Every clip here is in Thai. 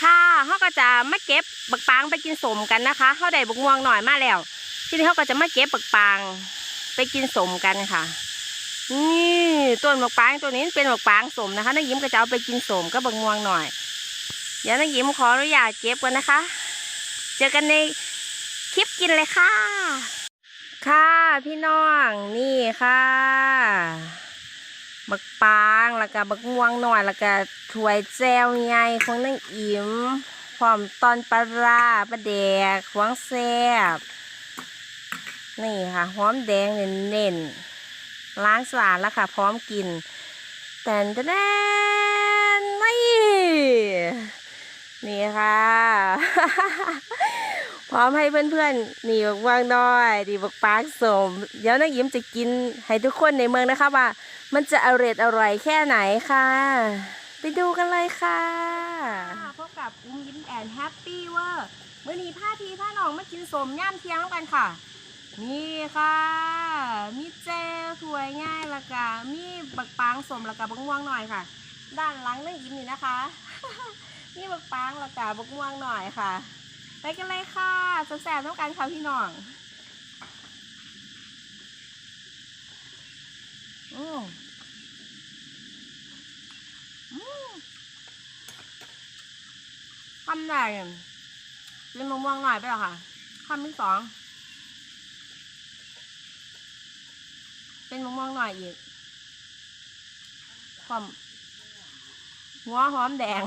ค่ะเขาก็จะมาเก็บบักปางไปกินสมกันนะคะเขาได้บักม่วงหน่อยมาแล้ว ทีนี้เขาก็จะมาเก็บบักปางไปกินสมกันค่ะ นี่ต้นบักปางตัวนี้เป็นบักปางสมนะคะน้ายิ้มก็จะเอาไปกินสมกับบักม่วงหน่อย เดี๋ยวน้ายิ้มขออนุญาตเก็บกันนะคะ เจอกันในคลิปกินเลยค่ะ ค่ะพี่น้องนี่ค่ะ บักปางแล้วก็บักม่วงหน่อยแล้วก็ถ้วยแจวใหญ่ของนางอิ๋มพร้อมตอนปลาร้าปลาแดกหวงแซ่บนี่ค่ะหอมแดงเน้นๆล้างสะอาดแล้วค่ะ พร้อมกินแต่นแดนนี่นี่ค่ะ พร้อมให้เพื่อนๆนี่บักม่วงน้อยดีบักปางสม เดี๋ยวนางยิ้มจะกินให้ทุกคนในเมืองนะคะว่า มันจะอร่อยอร่อยแค่ไหนค่ะ ไปดูกันเลยค่ะพบกับอุ้มยิ้มแอนแฮปปี้เวอร์เมื่อนี้ผ้าทีผ้าหนองมากินสมย่ามเทียงแล้วกันค่ะ นี่ค่ะ มีเจลถ้วยง่ายละกะมีบักปางสมละกะบักม่วงหน่อยค่ะ ด้านหลังนั่งยิ้มนี่นะคะ มีบักปางละกะบักม่วงหน่อยค่ะ ไปกันเลยค่ะแซ่บๆแล้วกันค่ะพี่น้องอืมคำแรกเนี่ยเป็นมะม่วงหน่อยไปหรอค่ะคำที่สองเป็นมะม่วงหน่อยอีกความหัวหอมแดง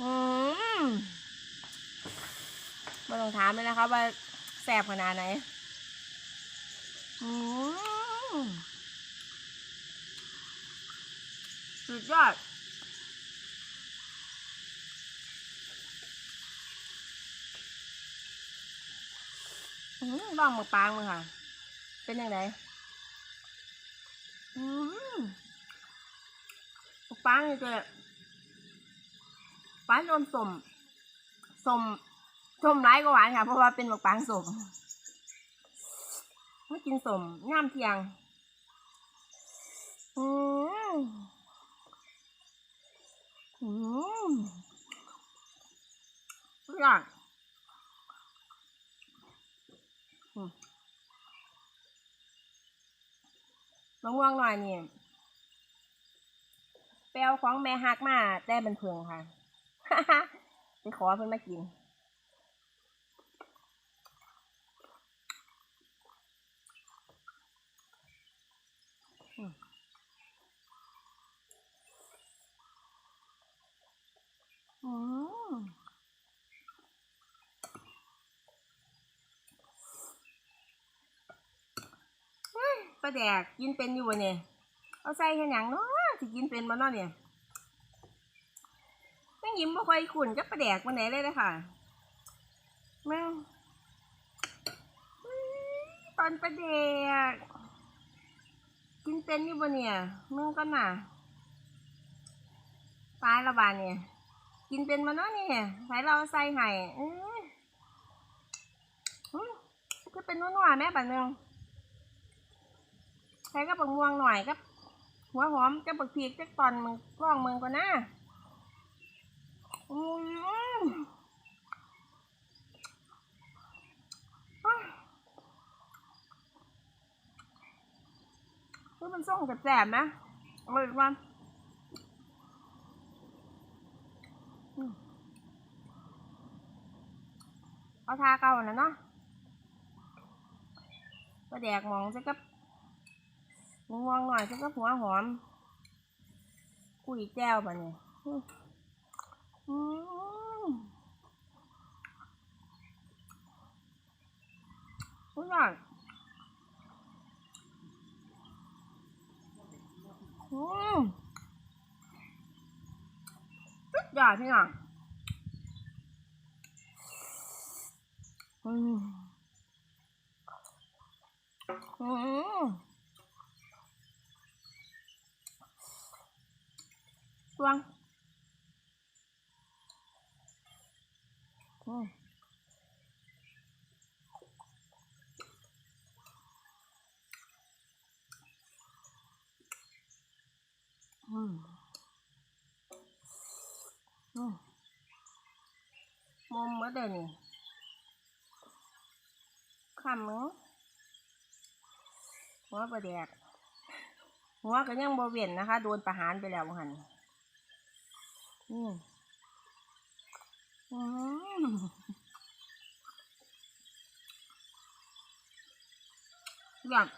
อืม มาลองถามเลยนะคะว่าแสบขนาดไหนอืมสุดยอดอืมลองหมึกปางมึงค่ะ เป็นยังไงอืมหมึกปางนี่เจะหวานอมสมสม สมร้ายก็หวานค่ะ เพราะว่าเป็นหมึกปางสมไม่กินสมง่ามเทียง อืมอืมทุกอย่างมะม่วงหน่อยนี่แปลวของแม่ฮักมาแต่เป็นเพิงค่ะ ไปขอเพิ่อนมากิน อืมอืม ปลาแดกกินเป็นอยู่เนี่ยเอาใส่แค่หยังเนาะสิกินเป็นบ่เนาะเนี่ยแม่งยิ้มบ่ค่อยขุ่นกับปลาแดกวันไหนเลยเลยค่ะแม่งอื้อตอนปลาแดกกินเป็นอยู่บ่เนี่ยมึงก็น่ะตายและบาดเนี่ยกินเป็นมาเนาะเนี่ยใส่เราใส่ไห้เอ้คือก็เป็นนัวๆแม่บัดนึง ใช้กับบักม่วงหน่อยกับหัวหอมกับบักพริกจักตอนมึงกล้องมึงก่อนนะอืมอะคือมันส่งกับแสบๆนะเอาไปอีกวันเอาทาเก่าน่ะเนาะก็แดกมองใส่กับ มวงหน่อยฉัก็หัวหอมคุยแจ้วป่ะเนี่ยอืมอืมทุกอยอืมสุดยอดพี่น้องอืมอืม ตวงอืมอืมอืมเดี๋ยวนี้คำมึงหัวประแดกหัวก็ยังบเวียนนะคะ โดนประหารไปแล้วหัน อืมอืมแบบ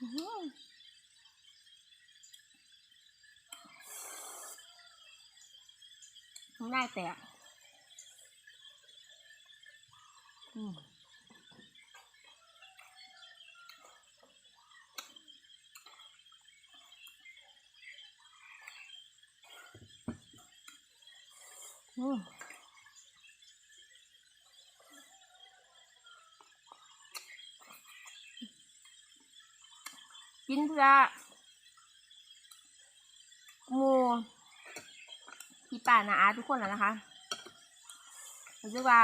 อื้อหือทำได้แต กินเพื่อมูพี่ป่านาอาทุกคนแล้วนะคะรู้สึกว่า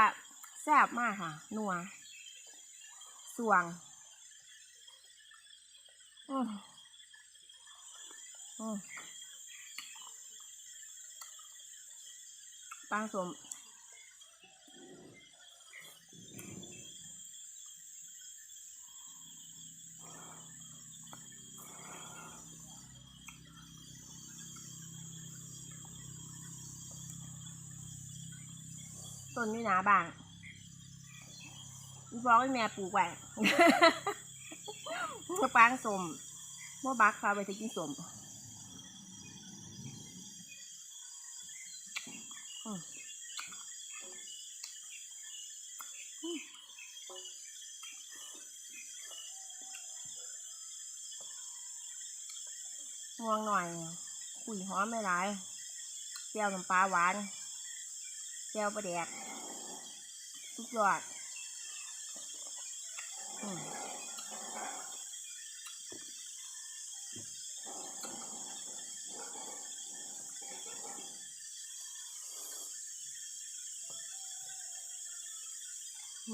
แซ่บมากค่ะ นัวสวงอืมอืม ปลาสมต้นนี่หนาบางอีบอกให้แม่ปลูกไว้ปางสมเมื่อบักเขาไปจะกินสม ง่วงหน่อยคุยหอมไม่ร้ายแก้วน้ำปลาหวานแก้วปลาแดกทุกยอด อืม ปลา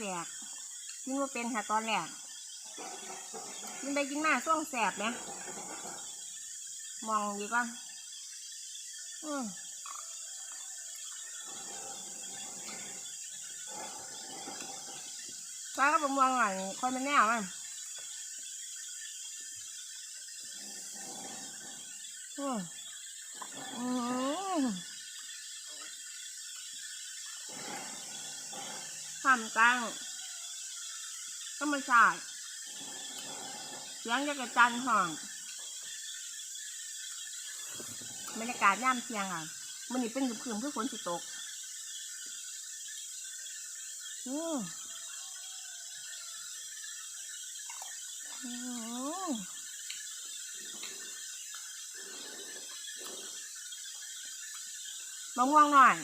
แดกกินว่าเป็นค่ะตอนแรกกินไปกินมาส่วงแสบไหมมองดีก่อนอืม ปลาก็ประมวงหน่อยค่อยมันแน่มันอืมอืมทำกลางธรรมชาติเสียงจะกระจันห้องบรรยากาศย่ำเที่ยงอะมันนี่เป็นคืมๆเพื่อฝนสิตก อืม มะม่วงหน่อย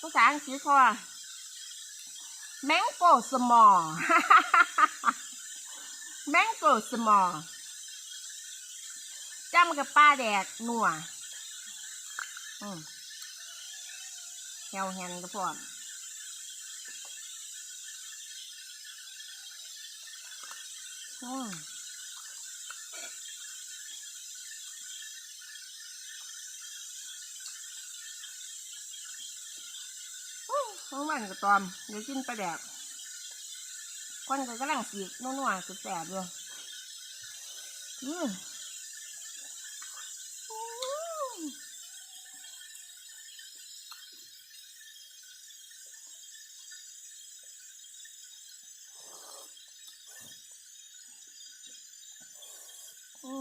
ภาษาอังกฤษเขาว่า mango small mango small จ้ำกับป้าแดดนัวอืมแฮวแฮนก็พร้อ มอืมอู้ของวันก็ตอมเดี๋ยวกินไปแดกควันก็กำลังสีกนัวๆสุดแสบเลยอืมอืมอืม กิ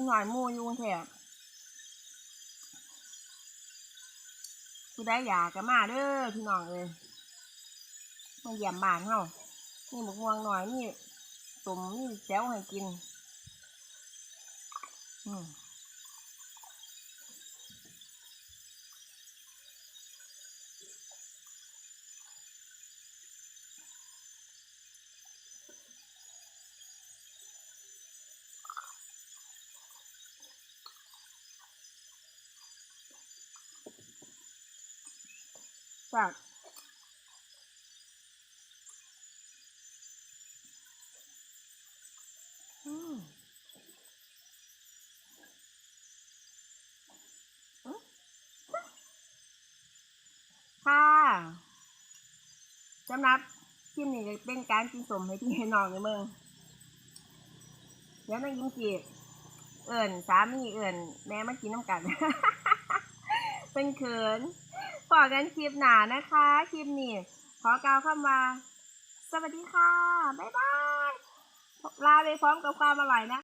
นหน่อยมูอยุงแถบผู้ได้อยากก็มาเด้อพี่น้องเอ้ยมาเยี่ยมบ้านเฮานี่หมกม่วงหน่อยนี่ตุ่มนี่แจ้วให้กิน อืม แบบอืมค่ะสำหรับคลิปนี้เป็นการกินสมให้พี่ให้น้องในเมืองเดี๋ยวน้องยิ้มจีเอิ่นสามีเอิ่นแม่มากินน้ำกัน เป็นเขิน อกันคลิปหนานะคะ คลิปนี้ ขอกล่าวคำว่า สวัสดีค่ะ บ๊ายบาย ลาไปพร้อมกับความอร่อยนะ